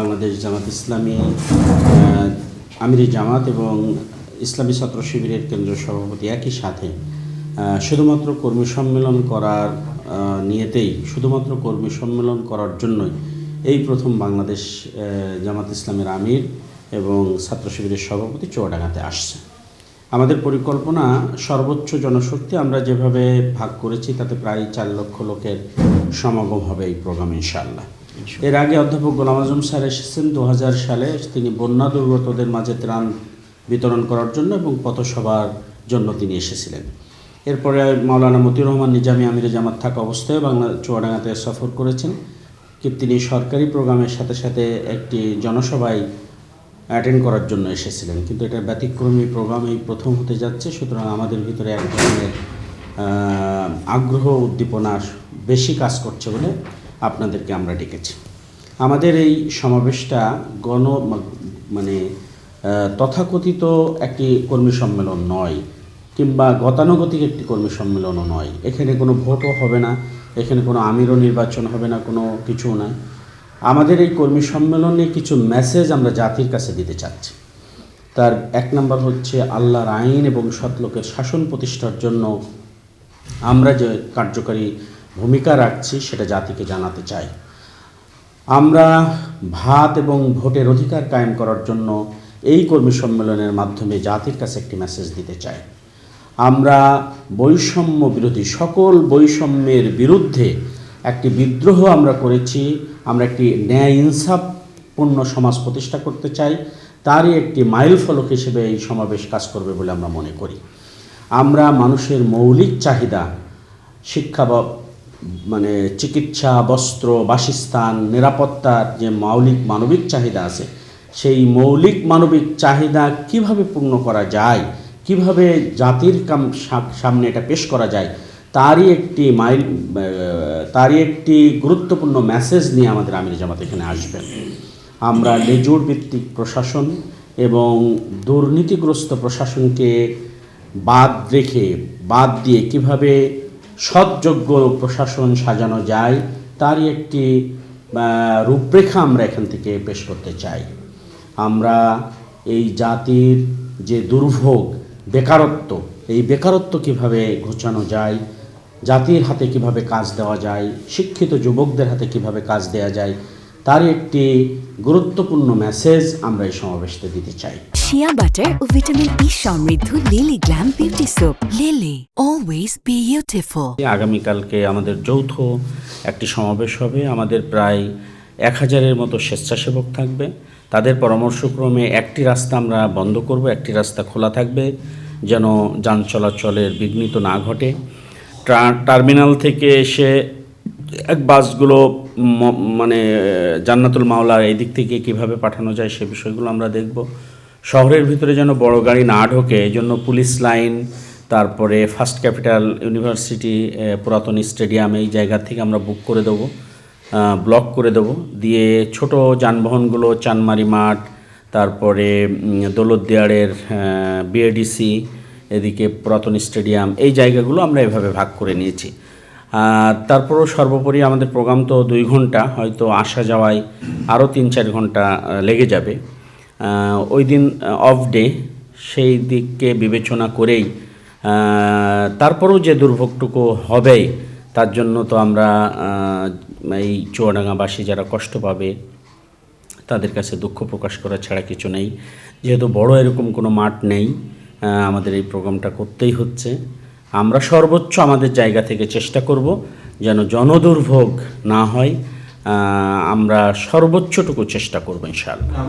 বাংলাদেশ জামাত ইসলামী আমিরি জামাত এবং ইসলামী ছাত্র শিবিরের কেন্দ্র সভাপতি একই সাথে শুধুমাত্র কর্মী সম্মেলন করার নিয়েতেই, শুধুমাত্র কর্মী সম্মেলন করার জন্যই এই প্রথম বাংলাদেশ জামাত ইসলামের আমির এবং ছাত্র শিবিরের সভাপতি চুয়াডাঙ্গাতে আসছে। আমাদের পরিকল্পনা, সর্বোচ্চ জনশক্তি আমরা যেভাবে ভাগ করেছি, তাতে প্রায় চার লক্ষ লোকের সমাগম হবে এই প্রোগ্রাম, ইনশাআল্লাহ। এর আগে অধ্যাপক গোলাম আজম স্যার এসেছেন দু হাজার সালে। তিনি বন্যা দুর্গতদের মাঝে ত্রাণ বিতরণ করার জন্য এবং পথসভার জন্য তিনি এসেছিলেন। এরপরে মাওলানা মতিউর রহমান নিজামী আমিরে জামাত থাকা অবস্থায় বাংলা চুয়াডাঙ্গাতে সফর করেছেন। তিনি সরকারি প্রোগ্রামের সাথে সাথে একটি জনসভায় অ্যাটেন্ড করার জন্য এসেছিলেন। কিন্তু এটা ব্যতিক্রমী প্রোগ্রাম এই প্রথম হতে যাচ্ছে। সুতরাং আমাদের ভিতরে এক ধরনের আগ্রহ, উদ্দীপনা বেশি কাজ করছে বলে আপনাদেরকে আমরা ডেকেছি। আমাদের এই সমাবেশটা গণ মানে তথাকথিত একটি কর্মী সম্মেলন নয়, কিংবা গতানুগতিক একটি কর্মী সম্মেলনও নয়। এখানে কোনো ভোটও হবে না, এখানে কোনো আমিরও নির্বাচন হবে না, কোনো কিছু নাই। আমাদের এই কর্মী সম্মেলনে কিছু মেসেজ আমরা জাতির কাছে দিতে চাচ্ছি। তার এক নম্বর হচ্ছে, আল্লাহর আইন এবং সৎলোকের শাসন প্রতিষ্ঠার জন্য আমরা যে কার্যকারী ভূমিকা রাখছি, সেটা জাতিকে জানাতে চাই। আমরা ভাত এবং ভোটের অধিকার কায়েম করার জন্য এই কর্মী সম্মেলনের মাধ্যমে জাতির কাছে একটি মেসেজ দিতে চাই। আমরা বৈষম্য বিরোধী, সকল বৈষম্যের বিরুদ্ধে একটি বিদ্রোহ আমরা করেছি, আমরা একটি ন্যায় ইনসাফপূর্ণ সমাজ প্রতিষ্ঠা করতে চাই, তারই একটি মাইল ফলক হিসেবে এই সমাবেশ কাজ করবে বলে আমরা মনে করি। আমরা মানুষের মৌলিক চাহিদা, শিক্ষা বা মানে চিকিৎসা, বস্ত্র, বাসস্থান, নিরাপত্তার যে মৌলিক মানবিক চাহিদা আছে, সেই মৌলিক মানবিক চাহিদা কীভাবে পূর্ণ করা যায়, কীভাবে জাতির কাম সামনে এটা পেশ করা যায়, তারই একটি মাইল তারই একটি গুরুত্বপূর্ণ মেসেজ নিয়ে আমাদের আমির জামাত এখানে আসবেন আমরা লেজুর ভিত্তিক প্রশাসন এবং দুর্নীতিগ্রস্ত প্রশাসনকে বাদ রেখে, বাদ দিয়ে কীভাবে সৎযোগ্য প্রশাসন সাজানো যায়, তারই একটি রূপরেখা আমরা এখান থেকে পেশ করতে চাই। আমরা এই জাতির যে দুর্ভোগ, বেকারত্ব, এই বেকারত্ব কীভাবে ঘোচানো যায়, জাতির হাতে কীভাবে কাজ দেওয়া যায়, শিক্ষিত যুবকদের হাতে কীভাবে কাজ দেওয়া যায় তার একটি গুরুত্বপূর্ণ মেসেজ আমরা এই সমাবেশতে দিতে চাই। শিয়া বাটার ও ভিটামিন ই সমৃদ্ধ Lily glam beauty soap Lily always beautiful আগামীকালকে আমাদের যৌথ একটি সমাবেশ হবে। আমাদের প্রায় এক হাজারের মতো স্বেচ্ছাসেবক থাকবে। তাদের পরামর্শক্রমে একটি রাস্তা আমরা বন্ধ করব একটি রাস্তা খোলা থাকবে যেন যান চলাচলের বিঘ্নিত না ঘটে। ট্রা- টার্মিনাল থেকে এসে এক বাসগুলো মানে জান্নাতুল মাওলার এই দিক থেকে কীভাবে পাঠানো যায় সে বিষয়গুলো আমরা দেখব। শহরের ভিতরে যেন বড় গাড়ি না ঢোকে এই জন্য পুলিশ লাইন তারপরে ফার্স্ট ক্যাপিটাল ইউনিভার্সিটি পুরাতন স্টেডিয়াম এই জায়গা থেকে আমরা বুক করে দেবো ব্লক করে দেবো। দিয়ে ছোট যানবাহনগুলো চানমারি মাঠ তারপরে উম, দৌলতদিয়ারের বিএডিসি এদিকে পুরাতন স্টেডিয়াম এই জায়গাগুলো আমরা এভাবে ভাগ করে নিয়েছি। তারপরও সর্বোপরি আমাদের প্রোগ্রাম তো দুই ঘণ্টা, হয়তো আসা যাওয়ায় আরও তিন চার ঘণ্টা লেগে যাবে। ওই দিন অফ ডে সেই দিককে বিবেচনা করেই তারপরেও যে দুর্ভোগটুকু হবে তার জন্য তো আমরা এই চুয়াডাঙ্গাবাসী যারা কষ্ট পাবে, তাদের কাছে দুঃখ প্রকাশ করা ছাড়া কিছু নেই। যেহেতু বড় এরকম কোনো মাঠ নেই আমাদের এই প্রোগ্রামটা করতেই হচ্ছে। আমরা সর্বোচ্চ আমাদের জায়গা থেকে চেষ্টা করব যেন জনদুর্ভোগ না হয় আমরা সর্বোচ্চটুকু চেষ্টা করব ইনশাআল্লাহ।